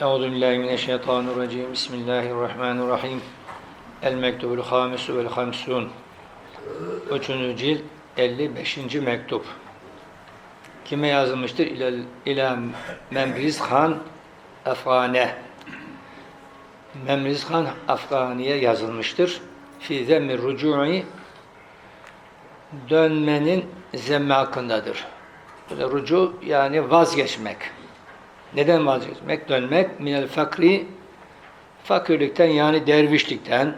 Euzu billahi mineşşeytanirracim. Bismillahirrahmanirrahim. El mektubul hamisu vel hamsun. 3. cilt 55. mektup. Kime yazılmıştır? İlal ila Memriz Han Afgane. Memriz Han Afgani'ye yazılmıştır. Fi zemmi rucu'i dönmenin zemmi hakkındadır. Rucu yani vazgeçmek. Neden vazgeçmek? Dönmek minel fakri fakirlikten yani dervişlikten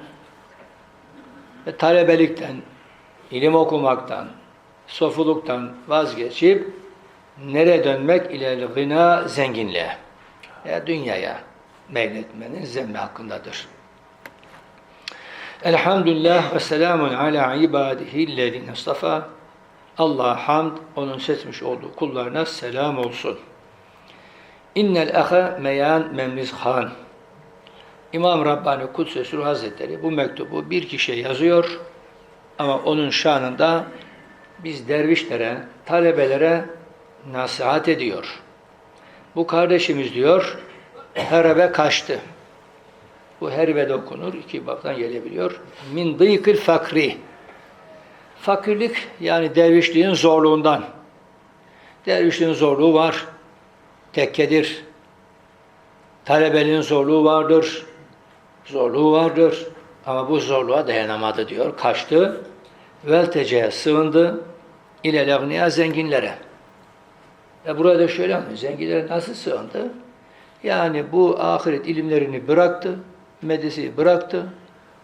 ve talebelikten, ilim okumaktan, sofuluktan vazgeçip nereye dönmek? İlel gına zenginliğe. Ya dünyaya meyletmenin zemmi hakkındadır. Elhamdülillah ve selamun ala ibadihillezine istafa. Allah hamd, onun seçmiş olduğu kullarına selam olsun. İnnel ahe meyan memliz han. İmam Rabbani Kudüs Ruh Hazretleri bu mektubu bir kişiye yazıyor ama onun şanında biz dervişlere, talebelere nasihat ediyor. Bu kardeşimiz diyor, herebe kaçtı. Bu herbe de okunur, iki baktan gelebiliyor. Min dıykıl fakri. Fakirlik yani dervişliğin zorluğundan. Dervişliğin zorluğu var tekkedir. Talebeliğin zorluğu vardır. Zorluğu vardır. Ama bu zorluğa dayanamadı diyor. Kaçtı. Veltece'ye sığındı. İle zenginlere. E burada şöyle mi? Zenginlere nasıl sığındı? Yani bu ahiret ilimlerini bıraktı. Medreseyi bıraktı.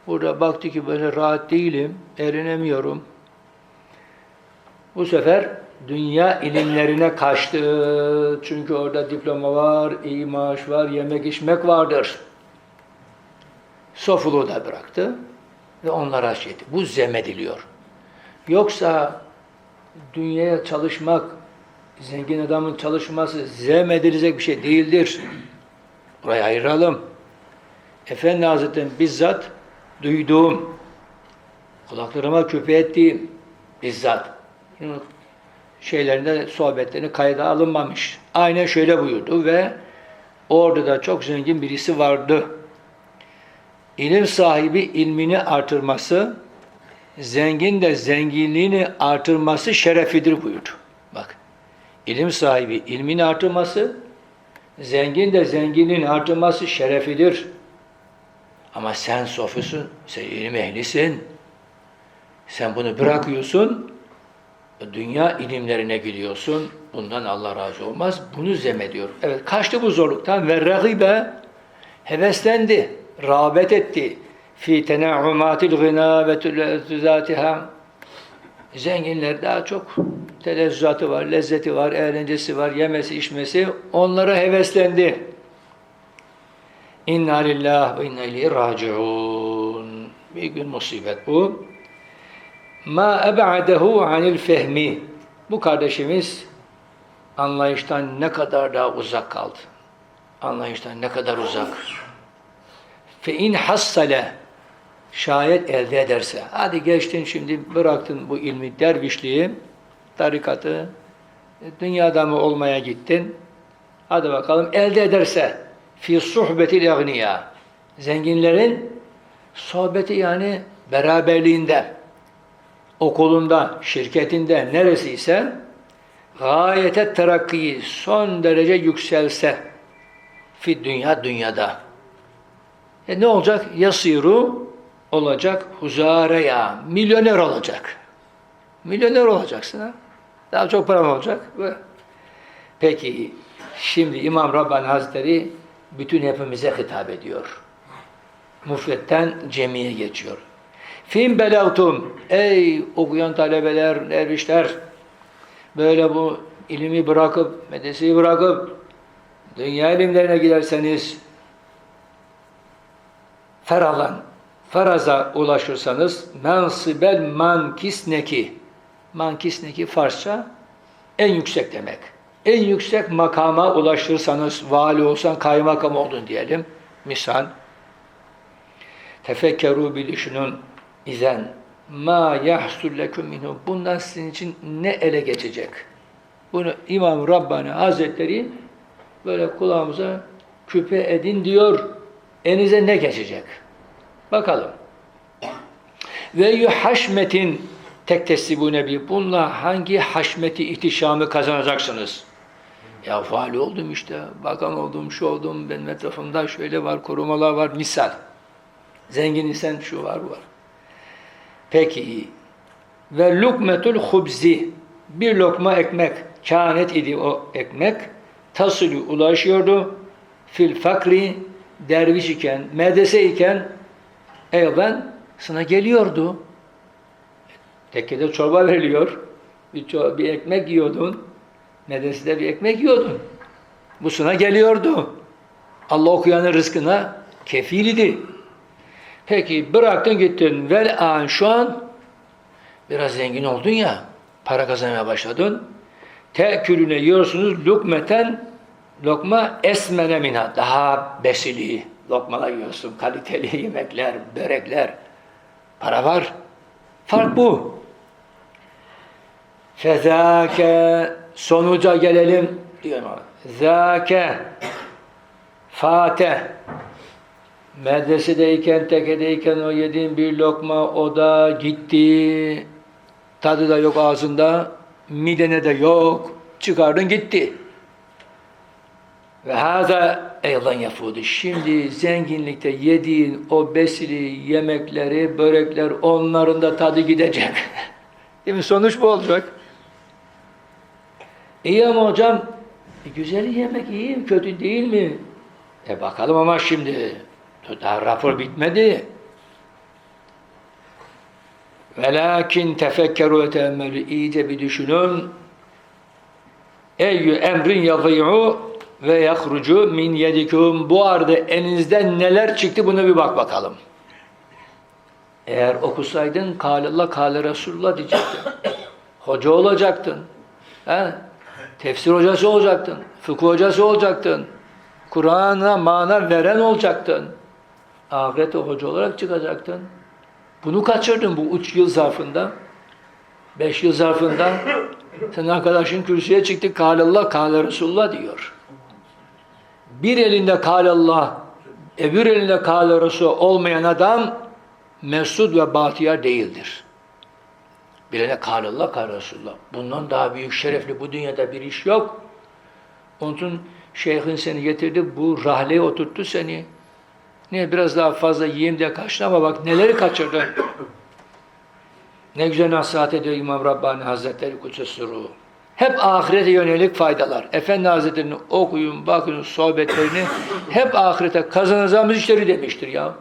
Burada baktı ki böyle rahat değilim. Erinemiyorum. Bu sefer dünya ilimlerine kaçtı. Çünkü orada diploma var, iyi maaş var, yemek içmek vardır. Sofuluğu da bıraktı ve onlara şey etti. Bu zemmediliyor. Yoksa dünyaya çalışmak, zengin adamın çalışması zemmedilecek bir şey değildir. Burayı ayıralım. Efendi Hazretleri'nin bizzat duyduğum, kulaklarıma küpe ettiğim bizzat şeylerinde sohbetlerini kayda alınmamış. Aynen şöyle buyurdu ve orada da çok zengin birisi vardı. İlim sahibi ilmini artırması, zengin de zenginliğini artırması şerefidir buyurdu. Bak, ilim sahibi ilmini artırması, zengin de zenginliğini artırması şerefidir. Ama sen sofisun, sen ilim ehlisin. Sen bunu bırakıyorsun, dünya ilimlerine gidiyorsun. Bundan Allah razı olmaz. Bunu zemmediyor. Evet kaçtı bu zorluktan ve ragibe heveslendi, rağbet etti. Fi tenaumatil gına ve tüzatiha Zenginler daha çok telezzatı var, lezzeti var, eğlencesi var, yemesi, içmesi. Onlara heveslendi. İnna lillah ve inna ileyhi raciun. Bir gün musibet bu ma eb'adehu anil fehmi. Bu kardeşimiz anlayıştan ne kadar daha uzak kaldı. Anlayıştan ne kadar uzak. Fe in hassale şayet elde ederse. Hadi geçtin şimdi bıraktın bu ilmi dervişliği, tarikatı, dünya mı olmaya gittin. Hadi bakalım elde ederse fi suhbetil agniya. Zenginlerin sohbeti yani beraberliğinde okulunda, şirketinde neresiyse gayete terakkiyi son derece yükselse fi dünya dünyada. E ne olacak? Yasiru olacak huzareya. Milyoner olacak. Milyoner olacaksın ha. Daha çok param olacak. Peki şimdi İmam Rabbani Hazretleri bütün hepimize hitap ediyor. Mufretten cemiye geçiyor. Fin belagtum. Ey okuyan talebeler, dervişler. Böyle bu ilimi bırakıp, medreseyi bırakıp dünya ilimlerine giderseniz ferahlan, faraza ulaşırsanız mensibel mankisneki mankisneki Farsça en yüksek demek. En yüksek makama ulaşırsanız vali olsan kaymakam oldun diyelim. Misal tefekkeru bir İzen ma yahsul lekum minhu. Bundan sizin için ne ele geçecek? Bunu İmam Rabbani Hazretleri böyle kulağımıza küpe edin diyor. Elinize ne geçecek? Bakalım. Ve yuhaşmetin tek tesibune bir. Bununla hangi haşmeti, ihtişamı kazanacaksınız? Ya faali oldum işte, bakan oldum, şu oldum, benim etrafımda şöyle var, korumalar var, misal. Zengin isen şu var, bu var. Peki, ve lukmetul hubzi, bir lokma ekmek, kânet idi o ekmek, tasülü ulaşıyordu, fil fakri, derviş iken, medrese iken, evden sana geliyordu. Tekkede çorba veriliyor, bir, çor- bir ekmek yiyordun, medresede bir ekmek yiyordun. Bu sana geliyordu. Allah okuyanın rızkına kefil idi. Peki bıraktın gittin. Vel an şu an biraz zengin oldun ya, para kazanmaya başladın. Tekülüne yiyorsunuz lukmeten lokma esmene minha. Daha besili lokmalar yiyorsun. Kaliteli yemekler, börekler. Para var. Fark bu. Fezâke sonuca gelelim diyorum ama. Zâke fate medresedeyken, tekedeyken o yediğin bir lokma o da gitti. Tadı da yok ağzında, midene de yok. Çıkardın gitti. Ve hâzâ eylan yafudu. Şimdi zenginlikte yediğin o besili yemekleri, börekler onların da tadı gidecek. Değil mi? Sonuç bu olacak. İyi ama hocam, e, güzel yemek iyi, kötü değil mi? E bakalım ama şimdi daha rapor bitmedi. Velakin tefekkeru ve teemmülü iyice bir düşünün. Eyyü emrin yadî'u ve yahrucu min yedikum. Bu arada elinizden neler çıktı buna bir bak bakalım. Eğer okusaydın kâlallah kâle Resulullah diyecektin. Hoca olacaktın. He? Tefsir hocası olacaktın. Fıkıh hocası olacaktın. Kur'an'a mana veren olacaktın. Ahirete hoca olarak çıkacaktın. Bunu kaçırdın bu üç yıl zarfında. Beş yıl zarfında. Senin arkadaşın kürsüye çıktı. Kâlallah, kâle Resulullah diyor. Bir elinde kâlallah, öbür elinde kâle Resul olmayan adam mesud ve bahtiyar değildir. Bilene kâlallah, kâle Resulullah. Bundan daha büyük şerefli bu dünyada bir iş yok. Onun için şeyhin seni getirdi, bu rahleye oturttu seni. Niye biraz daha fazla yiyeyim diye kaçtı ama bak neleri kaçırdın. ne güzel nasihat ediyor İmam Rabbani Hazretleri Kutsesuru. Hep ahirete yönelik faydalar. Efendi Hazretleri'ni okuyun, bakın sohbetlerini hep ahirete kazanacağımız işleri demiştir ya.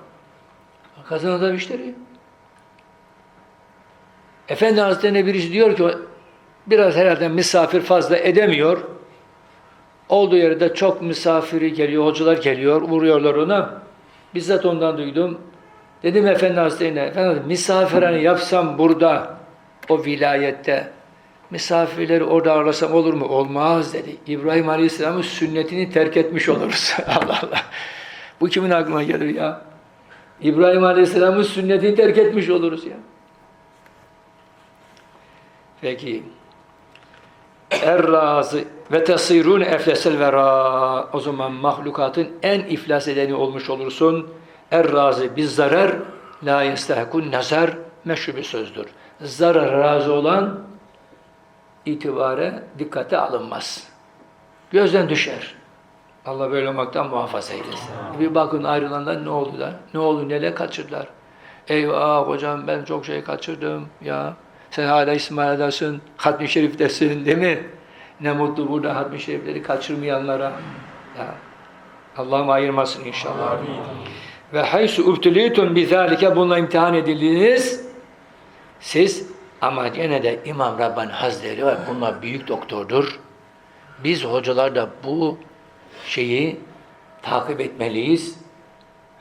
Kazanacağımız işleri. Efendi Hazretleri'ne birisi diyor ki biraz herhalde misafir fazla edemiyor. Olduğu yerde çok misafiri geliyor, hocalar geliyor, vuruyorlar ona. Bizzat ondan duydum. Dedim Efendi Hazretleri'ne, Efendi misafirhane yapsam burada, o vilayette, misafirleri orada ağırlasam olur mu? Olmaz dedi. İbrahim Aleyhisselam'ın sünnetini terk etmiş oluruz. Allah Allah. Bu kimin aklına gelir ya? İbrahim Aleyhisselam'ın sünnetini terk etmiş oluruz ya. Peki. Er-razı ve tesirun eflesel vera. O zaman mahlukatın en iflas edeni olmuş olursun. Er-razı biz zarar la yestahkun nazar meşhur bir sözdür. Zarar razı olan itibare dikkate alınmaz. Gözden düşer. Allah böyle olmaktan muhafaza eylesin. Bir bakın ayrılanlar ne oldu da? Ne oldu, neler kaçırdılar? Eyvah hocam ben çok şey kaçırdım ya. Sen hala İsmail'desin, Hatmi Şerif'tesin değil mi? Ne mutlu burada Hatmi Şerifleri kaçırmayanlara. Ya. Allah'ım ayırmasın inşallah. Amin. Ve haysu ubtulitun bizalike bununla imtihan edildiniz. Siz ama gene de İmam Rabbani Hazretleri var. Bunlar büyük doktordur. Biz hocalar da bu şeyi takip etmeliyiz.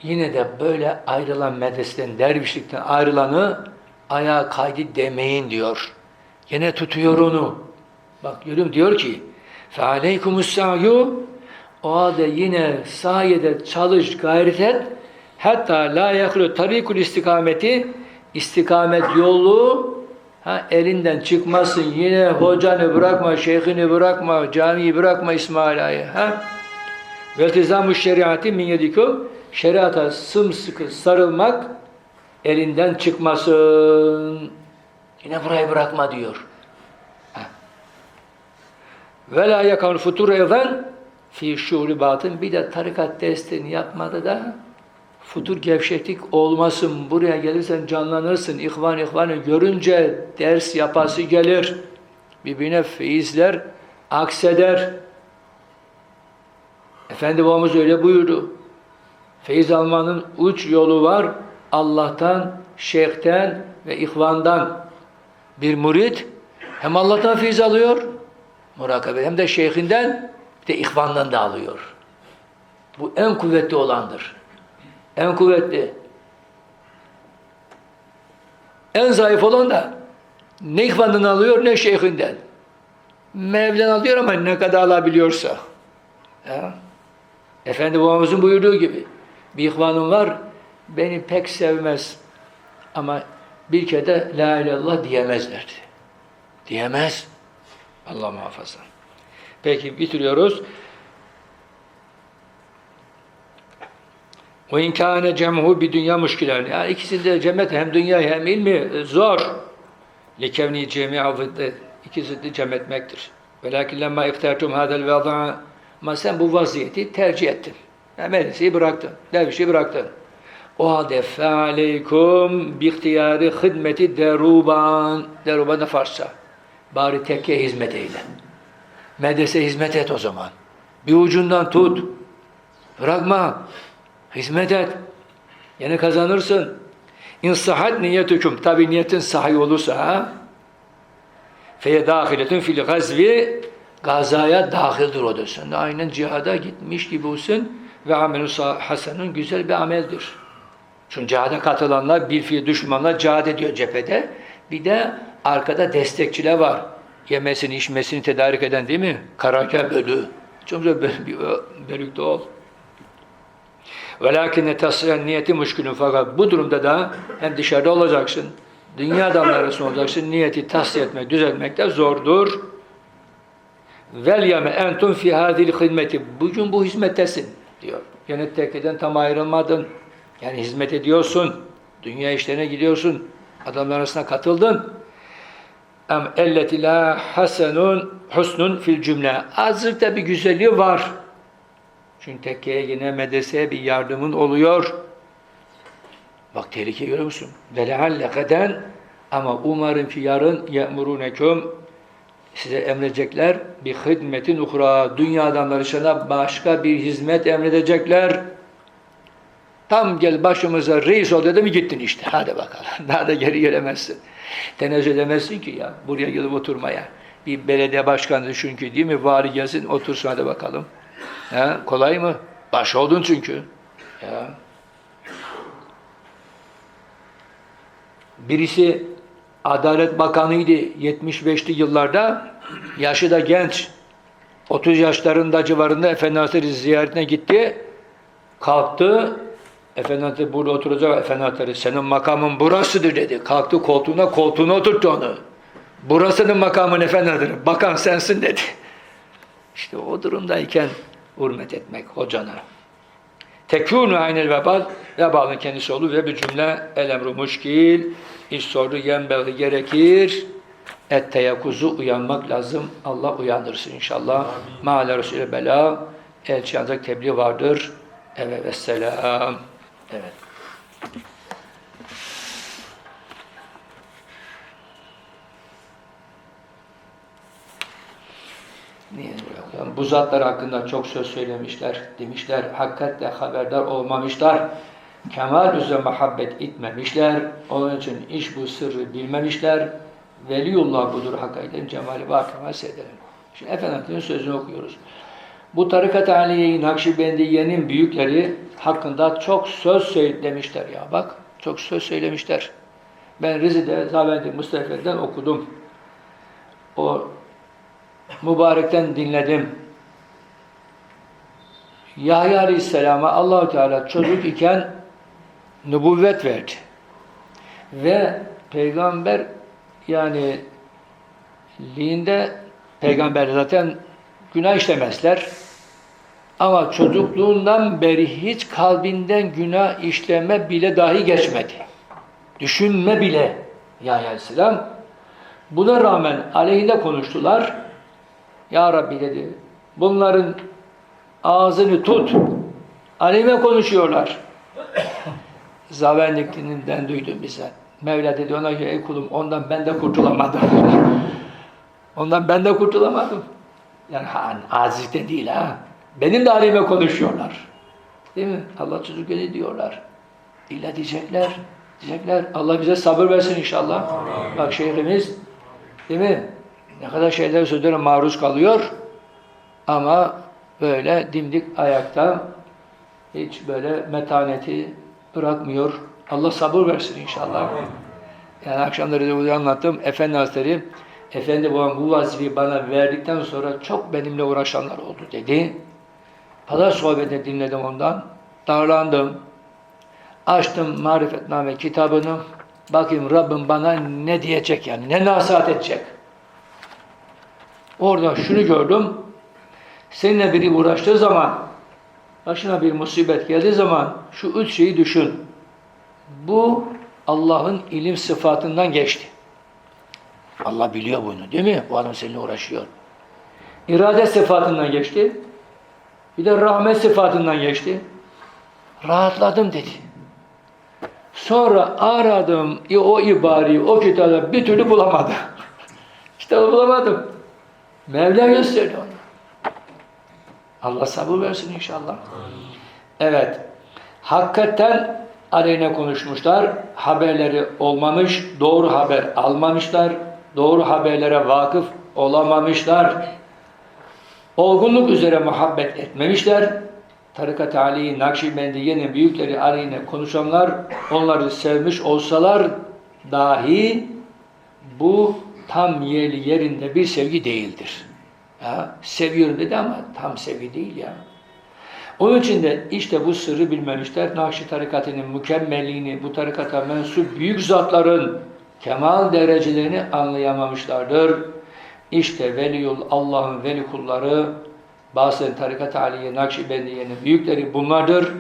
Yine de böyle ayrılan medreseden, dervişlikten ayrılanı ayağa kaydı demeyin diyor. Yine tutuyor onu. Bak görüyorum diyor ki فَعَلَيْكُمُ السَّعْيُ O halde yine sayede çalış, gayret et. Hatta la yakulu tarikul istikameti istikamet yolu ha, elinden çıkmasın. Yine hocanı bırakma, şeyhini bırakma, camiyi bırakma İsmail Ağa'yı. Ha? Ve iltizamu şeriatı min yedikum şeriata sımsıkı sarılmak elinden çıkmasın. Yine burayı bırakma diyor. Ve la yakun futur evden fi şuuri batın bir de tarikat derslerini yapmadı da futur gevşeklik olmasın. Buraya gelirsen canlanırsın. İhvan ihvanı görünce ders yapası gelir. Birbirine feyizler akseder. Efendi babamız öyle buyurdu. Feyiz almanın uç yolu var. Allah'tan, şeyhten ve ihvandan. Bir murit hem Allah'tan feyiz alıyor, murakabe hem de şeyhinden bir de ihvandan da alıyor. Bu en kuvvetli olandır. En kuvvetli. En zayıf olan da ne ihvandan alıyor ne şeyhinden. Mevlen alıyor ama ne kadar alabiliyorsa. Ya. Efendi babamızın buyurduğu gibi bir ihvanım var beni pek sevmez ama bir kere de la ilahe illallah diyemezlerdi. Diyemez. Allah muhafaza. Peki bitiriyoruz. Ve inkâne cemhu bir dünya müşkilerini. Yani ikisini de cemmet hem dünya hem ilmi e, zor. Likevni cemi'a. İkisini de cem etmektir. Velakin lemma iktertum hadel vada ama sen bu vaziyeti tercih ettin. Yani medreseyi bıraktın. Dervişi bıraktın. O halde fealeykum bi ihtiyari hidmeti deruban. Deruban da Farsça. Bari tekke hizmet eyle. Medrese hizmet et o zaman. Bir ucundan tut. Bırakma. Hizmet et. Yine kazanırsın. İnsahat niyetüküm. Tabi niyetin sahi olursa ha. Feye dahiletün fil gazvi gazaya dahildir o da. Sen de aynen cihada gitmiş gibi olsun ve amelü hasenun güzel bir ameldir. Çünkü cihada katılanlar bir fiil düşmanla cihad ediyor cephede. Bir de arkada destekçiler var. Yemesini, içmesini tedarik eden değil mi? Karaca bölü. Çok bir bölükte ol. Velakine tasfiyen niyeti müşkülün fakat bu durumda da hem dışarıda olacaksın, dünya adamları arasında olacaksın, niyeti tasfiye etmek, düzeltmek de zordur. Vel yeme entum fi hadil hizmeti. Bugün bu hizmettesin diyor. Yani tekkeden tam ayrılmadın. Yani hizmet ediyorsun. Dünya işlerine gidiyorsun. Adamlar arasına katıldın. Em elleti la hasenun husnun fil cümle. Azıcık da bir güzelliği var. Çünkü tekkeye yine medreseye bir yardımın oluyor. Bak tehlike görüyor musun? Ve leallekeden ama umarım ki yarın ye'muruneküm size emredecekler bir hizmetin uhra dünya adamları sana başka bir hizmet emredecekler. Tam gel başımıza reis ol dedi mi gittin işte. Hadi bakalım. Daha da geri gelemezsin. Tenezzül edemezsin ki ya buraya gelip oturmaya. Bir belediye başkanı çünkü değil mi? Vali gelsin otursun hadi bakalım. Ya, kolay mı? Baş oldun çünkü. Ya. Birisi Adalet Bakanıydı 75'li yıllarda. Yaşı da genç. 30 yaşlarında civarında Efendi Hazretleri ziyaretine gitti. Kalktı. Efendi Hazretleri burada oturacak. Efendi Hazretleri senin makamın burasıdır dedi. Kalktı koltuğuna, koltuğuna oturttu onu. Burasının makamın Efendi Hazretleri. Bakan sensin dedi. İşte o durumdayken hürmet etmek hocana. Tekûnü aynel vebal, vebalın kendisi olur ve bir cümle el emru muşkil, iş sordu yenbeği gerekir, et teyakkuzu uyanmak lazım. Allah uyandırsın inşallah. Mâle Resulü bela, elçi ancak tebliğ vardır. Evet vesselam. Evet. Bu zatlar hakkında çok söz söylemişler, demişler, hakikatle haberdar olmamışlar, kemal üzere muhabbet etmemişler, onun için iş bu sırrı bilmemişler, Veliyullah budur hakikaten cemali var kemal seyrederim. Şimdi Efendimiz'in sözünü okuyoruz. Bu tarikat Aliye-i Nakşibendiye'nin büyükleri hakkında çok söz söylemişler ya bak, çok söz söylemişler. Ben Rize'de Zavendi Mustafa'dan okudum. O mübarekten dinledim. Yahya Aleyhisselam'a Allahu Teala çocuk iken nübüvvet verdi. Ve peygamber yani liğinde peygamber zaten günah işlemezler. Ama çocukluğundan beri hiç kalbinden günah işleme bile dahi geçmedi. Düşünme bile Yahya Aleyhisselam. Buna rağmen aleyhinde konuştular. Ya Rabbi dedi, bunların ağzını tut. Aleyhime konuşuyorlar. Zavenlikliğinden duydum bize. Mevla dedi ona ki ey kulum ondan ben de kurtulamadım. ondan ben de kurtulamadım. Yani azizlikten değil ha. Benim de aleyhime konuşuyorlar. Değil mi? Allah çocuk öyle diyorlar. İlla diyecekler. Diyecekler. Allah bize sabır versin inşallah. Bak şeyhimiz değil mi? Ne kadar şeyler sözlere maruz kalıyor. Ama böyle dimdik ayakta hiç böyle metaneti bırakmıyor. Allah sabır versin inşallah. Yani akşamları da anlattım. Efendi Hazretleri, Efendi babam bu vazifeyi bana verdikten sonra çok benimle uğraşanlar oldu dedi. Pazar sohbetini dinledim ondan. Darlandım. Açtım Marifetname kitabını. Bakayım Rabbim bana ne diyecek yani, ne nasihat edecek. Orada şunu gördüm. Seninle biri uğraştığı zaman, başına bir musibet geldiği zaman şu üç şeyi düşün. Bu Allah'ın ilim sıfatından geçti. Allah biliyor bunu değil mi? Bu adam seninle uğraşıyor. İrade sıfatından geçti. Bir de rahmet sıfatından geçti. Rahatladım dedi. Sonra aradım o ibareyi, o kitabı bir türlü bulamadım. kitabı bulamadım. Mevla gösteriyor onu. Allah sabır versin inşallah. Evet. Hakikaten aleyhine konuşmuşlar. Haberleri olmamış, doğru haber almamışlar. Doğru haberlere vakıf olamamışlar. Olgunluk üzere muhabbet etmemişler. Tarikat-ı Ali, Nakşibendiye'nin büyükleri aleyhine konuşanlar onları sevmiş olsalar dahi bu tam yerli yerinde bir sevgi değildir. Ya, seviyorum dedi ama tam sevgi değil ya. Onun için de işte bu sırrı bilmemişler. Nakşi tarikatının mükemmelliğini, bu tarikata mensup büyük zatların kemal derecelerini anlayamamışlardır. İşte veliyul Allah'ın veli kulları bazen tarikat aliye Nakşibendiye'nin büyükleri bunlardır.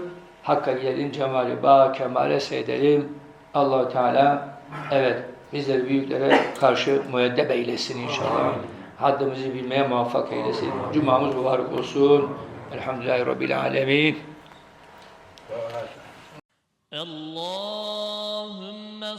Hakka gidelim cemali ba kemale seydelim. allah Teala evet bizleri büyüklere karşı müeddeb eylesin inşallah. Haddimizi bilmeye muvaffak eylesin. Cumamız mübarek olsun. Elhamdülillahi Rabbil Alemin. Allah